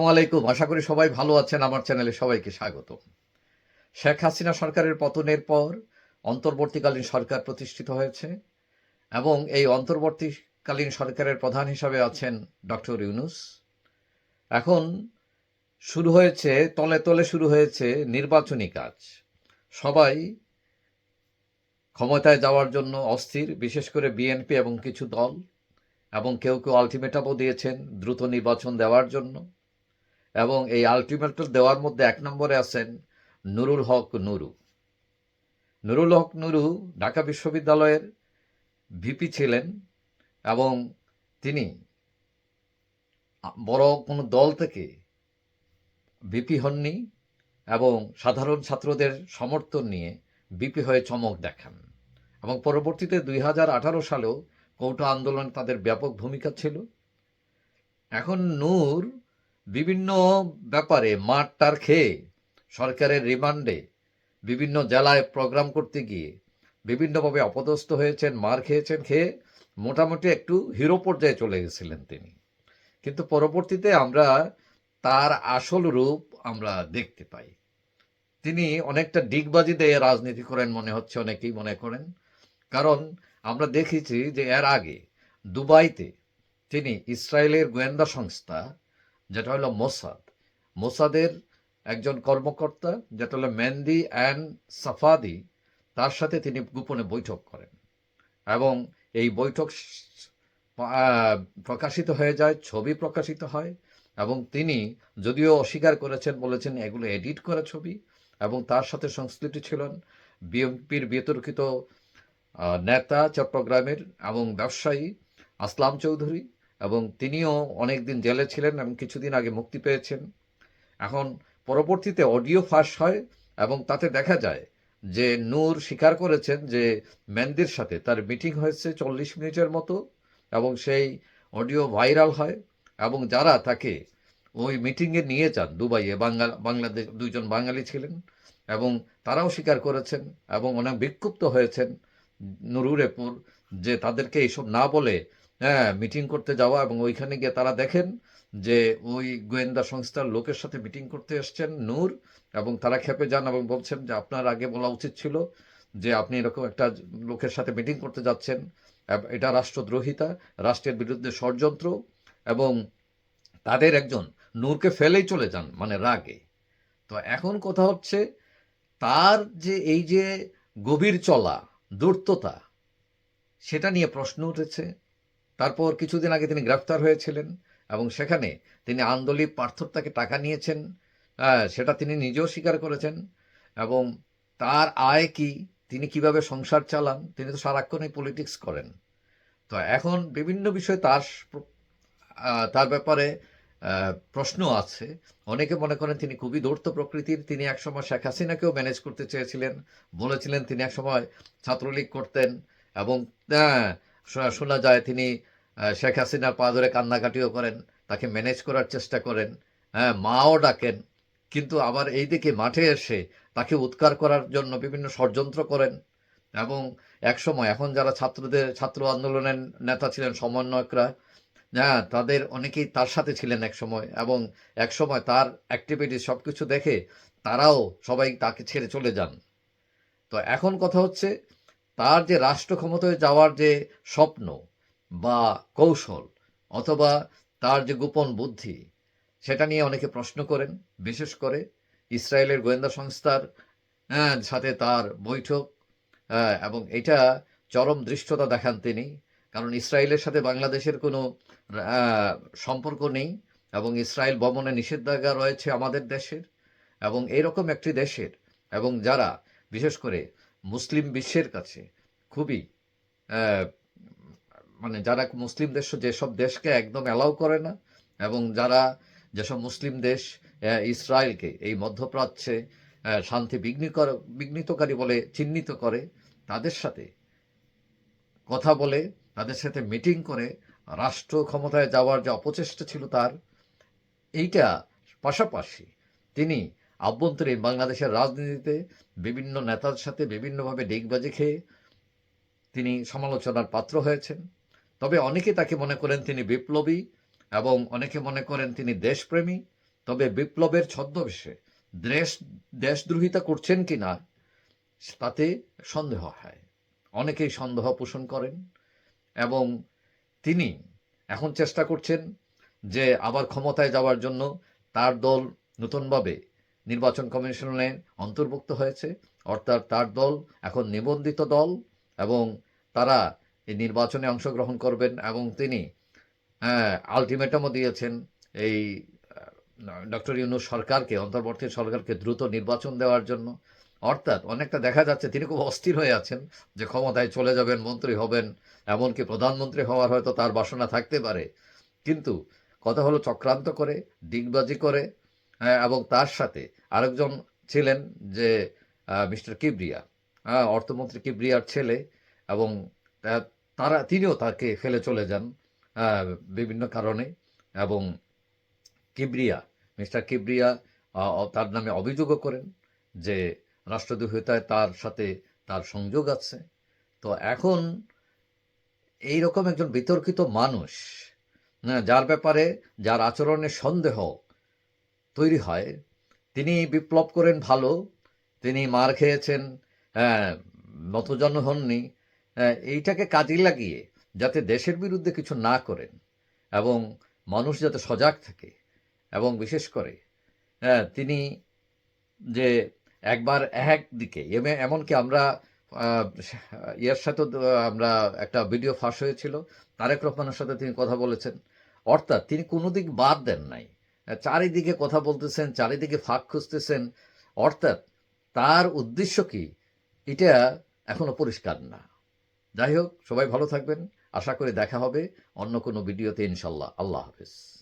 আসসালামু আলাইকুম। আশা করি সবাই ভালো আছেন। আমার চ্যানেলে সবাইকে স্বাগত। শেখ হাসিনা সরকারের পতনের পর অন্তর্বর্তীকালীন সরকার প্রতিষ্ঠিত হয়েছে এবং এই অন্তর্বর্তীকালীন সরকারের প্রধান হিসাবে আছেন ডক্টর ইউনুস। এখন শুরু হয়েছে, তলে তলে শুরু হয়েছে নির্বাচনী কাজ। সবাই ক্ষমতায় যাওয়ার জন্য অস্থির, বিশেষ করে বিএনপি এবং কিছু দল এবং কেউ কেউ আলটিমেটামও দিয়েছেন দ্রুত নির্বাচন দেওয়ার জন্য। এবং এই আলটিমেটাম দেওয়ার মধ্যে এক নম্বরে আছেন নুরুল হক নুরু। নুরুল হক নুরু ঢাকা বিশ্ববিদ্যালয়ের ভিপি ছিলেন এবং তিনি বড় কোনো দল থেকে ভিপি হননি এবং সাধারণ ছাত্রদের সমর্থন নিয়ে বিপি হয়ে চমক দেখান। এবং পরবর্তীতে দুই হাজার আঠারো সালেও কৌটা আন্দোলন তাদের ব্যাপক ভূমিকা ছিল। এখন নূর বিভিন্ন ব্যাপারে মাঠটার খেয়ে সরকারের রিমান্ডে বিভিন্ন জেলায় প্রোগ্রাম করতে গিয়ে বিভিন্নভাবে অপদস্থ হয়েছেন, মার খেয়েছেন, খেয়ে মোটামুটি একটু হিরো পর্যায়ে চলে গেছিলেন তিনি। কিন্তু পরবর্তীতে আমরা তার আসল রূপ আমরা দেখতে পাই। তিনি অনেকটা ডিগবাজি দিয়ে রাজনীতি করেন মনে হচ্ছে অনেকেই মনে করেন। কারণ আমরা দেখেছি যে এর আগে দুবাইতে তিনি ইসরায়েলের গোয়েন্দা সংস্থা যেটা হলো মোসাদ। মোসাদের একজন কর্মকর্তা, যেটা হলো মেন্দি অ্যান্ড সাফাদি, তার সাথে তিনি গোপনে বৈঠক করেন এবং এই বৈঠক প্রকাশিত হয়ে যায়, ছবি প্রকাশিত হয় এবং তিনি যদিও অস্বীকার করেছেন, বলেছেন এগুলো এডিট করা ছবি এবং তার সাথে সংশ্লিষ্ট ছিলেন বিএনপির বিতর্কিত নেতা চট্টগ্রামের এবং ব্যবসায়ী আসলাম চৌধুরী। এবং তিনিও অনেকদিন জেলে ছিলেন এবং কিছুদিন আগে মুক্তি পেয়েছেন। এখন পরবর্তীতে অডিও ফাঁস হয় এবং তাতে দেখা যায় যে নূর স্বীকার করেছেন যে মেন্দির সাথে তার মিটিং হয়েছে চল্লিশ মিনিটের মতো এবং সেই অডিও ভাইরাল হয় এবং যারা তাকে ওই মিটিংয়ে নিয়ে যান, দুবাইয়ে বাঙ্গাল বাংলাদেশ, দুইজন বাঙালি ছিলেন এবং তারাও স্বীকার করেছেন এবং অনেক বিক্ষুব্ধ হয়েছেন নুরুরেপুর যে তাদেরকে এইসব না বলে হ্যাঁ মিটিং করতে যাওয়া এবং ওইখানে গিয়ে তারা দেখেন যে ওই গোয়েন্দা সংস্থার লোকের সাথে মিটিং করতে এসছেন নূর এবং তারা খেপে যান এবং বলছেন যে আপনার আগে বলা উচিত ছিল যে আপনি এরকম একটা লোকের সাথে মিটিং করতে যাচ্ছেন। এটা রাষ্ট্রদ্রোহিতা, রাষ্ট্রের বিরুদ্ধে ষড়যন্ত্র এবং তাদের একজন নূরকে ফেলেই চলে যান মানে রাগে। তো এখন কথা হচ্ছে তার যে এই যে গভীর চলা দূর্ততা সেটা নিয়ে প্রশ্ন উঠেছে। তারপর কিছুদিন আগে তিনি গ্রেফতার হয়েছিলেন এবং সেখানে তিনি আন্দোলিক পার্থর তাকে টাকা নিয়েছেন সেটা তিনি নিজেও স্বীকার করেছেন এবং তার আয় কি, তিনি কীভাবে সংসার চালান, তিনি তো সারাক্ষণই পলিটিক্স করেন। তো এখন বিভিন্ন বিষয়ে তার তার ব্যাপারে প্রশ্ন আছে। অনেকে মনে করেন তিনি খুবই দৌর্ত প্রকৃতির, তিনি একসময় শেখ হাসিনাকেও ম্যানেজ করতে চেয়েছিলেন, বলেছিলেন তিনি একসময় ছাত্রলীগ করতেন এবং শোনা- যায় তিনি শেখ হাসিনার পা ধরে কান্নাকাটিও করেন, তাকে ম্যানেজ করার চেষ্টা করেন হ্যাঁ মাও ডাকেন, কিন্তু আবার এইদিকে মাঠে এসে তাকে উৎকার করার জন্য বিভিন্ন ষড়যন্ত্র করেন এবং একসময় এখন যারা ছাত্রদের, ছাত্র আন্দোলনের নেতা ছিলেন, সমন্বয়করা হ্যাঁ তাদের অনেকেই তার সাথে ছিলেন এক সময় এবং এক সময় তার অ্যাক্টিভিটি সব কিছু দেখে তারাও সবাই তাকে ছেড়ে চলে যান। তো এখন কথা হচ্ছে তার যে রাষ্ট্র ক্ষমতায় যাওয়ার যে স্বপ্ন বা কৌশল অথবা তার যে গোপন বুদ্ধি সেটা নিয়ে অনেকে প্রশ্ন করেন বিশেষ করে ইসরায়েলের গোয়েন্দা সংস্থার হ্যাঁ, সাথে তার বৈঠক হ্যাঁ, এবং এটা চরম দৃষ্টতা দেখান তিনি কারণ ইসরায়েলের সাথে বাংলাদেশের কোনো সম্পর্ক নেই এবং ইসরায়েল ভ্রমণে নিষেধাজ্ঞা রয়েছে আমাদের দেশের এবং এরকম একটি দেশের এবং যারা বিশেষ করে মুসলিম বিশ্বের কাছে খুবই মানে যারা মুসলিম দেশ, যেসব দেশকে একদম অ্যালাউ করে না, এবং যারা যেসব মুসলিম দেশ ইসরায়েলকে এই মধ্যপ্রাচ্যে শান্তি বিঘ্নিকর, বিঘ্নিতকারী বলে চিহ্নিত করে, তাদের সাথে কথা বলে, তাদের সাথে মিটিং করে, রাষ্ট্র ক্ষমতায় যাওয়ার যে অপচেষ্টা ছিল তার, এইটা পাশাপাশি তিনি আভ্যন্তরীণ বাংলাদেশের রাজনীতিতে বিভিন্ন নেতার সাথে বিভিন্নভাবে ডিগবাজি খেয়ে তিনি সমালোচনার পাত্র হয়েছেন। তবে অনেকে তাকে মনে করেন তিনি বিপ্লবী এবং অনেকে মনে করেন তিনি দেশপ্রেমী। তবে বিপ্লবের ছদ্মবেশে দেশ, দেশদ্রোহিতা করছেন কি না, তাতে সন্দেহ হয়। অনেকেই সন্দেহ পোষণ করেন এবং তিনি এখন চেষ্টা করছেন যে আবার ক্ষমতায় যাওয়ার জন্য তার দল নতুনভাবে নির্বাচন কমিশনে অন্তর্ভুক্ত হয়েছে অর্থাৎ তার দল এখন নিবন্ধিত দল এবং তারা এই নির্বাচনে অংশগ্রহণ করবেন এবং তিনি আলটিমেটামও দিয়েছেন এই ডক্টর ইউনুস সরকারকে অন্তর্বর্তী সরকারকে দ্রুত নির্বাচন দেওয়ার জন্য। অর্থাৎ অনেকটা দেখা যাচ্ছে তিনি খুব অস্থির হয়ে আছেন যে ক্ষমতায় চলে যাবেন মন্ত্রী হবেন এমনকি প্রধানমন্ত্রী হওয়ার হয়তো তার বাসনা থাকতে পারে। কিন্তু কথা হলো চক্রান্ত করে ডিগবাজি করে হ্যাঁ, এবং তার সাথে আরেকজন ছিলেন যে মিস্টার কিবরিয়া। হ্যাঁ, অর্থমন্ত্রী কিবরিয়ার ছেলে এবং তারা তিনিও তাকে ফেলে চলে যান বিভিন্ন কারণে। এবং কিবরিয়া মিস্টার কিবরিয়া তার নামে অভিযোগও করেন যে রাষ্ট্রদ্রোহিতায় তার সাথে তার সংযোগ আছে। তো এখন এই রকম একজন বিতর্কিত মানুষ না, যার ব্যাপারে যার আচরণের সন্দেহ তৈরি হয়। তিনি বিপ্লব করেন ভালো। তিনি মার খেয়েছেন হ্যাঁ নতজন হননি। হ্যাঁ, এইটাকে কাজে লাগিয়ে যাতে দেশের বিরুদ্ধে কিছু না করেন এবং মানুষ যাতে সজাগ থাকে এবং বিশেষ করে হ্যাঁ, তিনি যে একবার একদিকে এমে- এমনকি আমরা ইয়ের সাথে আমরা একটা ভিডিও ফাঁস হয়েছিল তারেক রহমানের সাথে তিনি কথা বলেছেন। অর্থাৎ তিনি কোনো দিক বাদ দেন নাই। চারিদিকে কথা বলতেছেন, চারিদিকে ফাঁক খুঁজতেছেন। অর্থাৎ তার উদ্দেশ্য কি? এটা এখনও পরিষ্কার না। যাই হোক, সবাই ভালো থাকবেন। আশা করি দেখা হবে অন্য কোনো ভিডিওতে, ইনশাল্লাহ। আল্লাহ হাফেজ।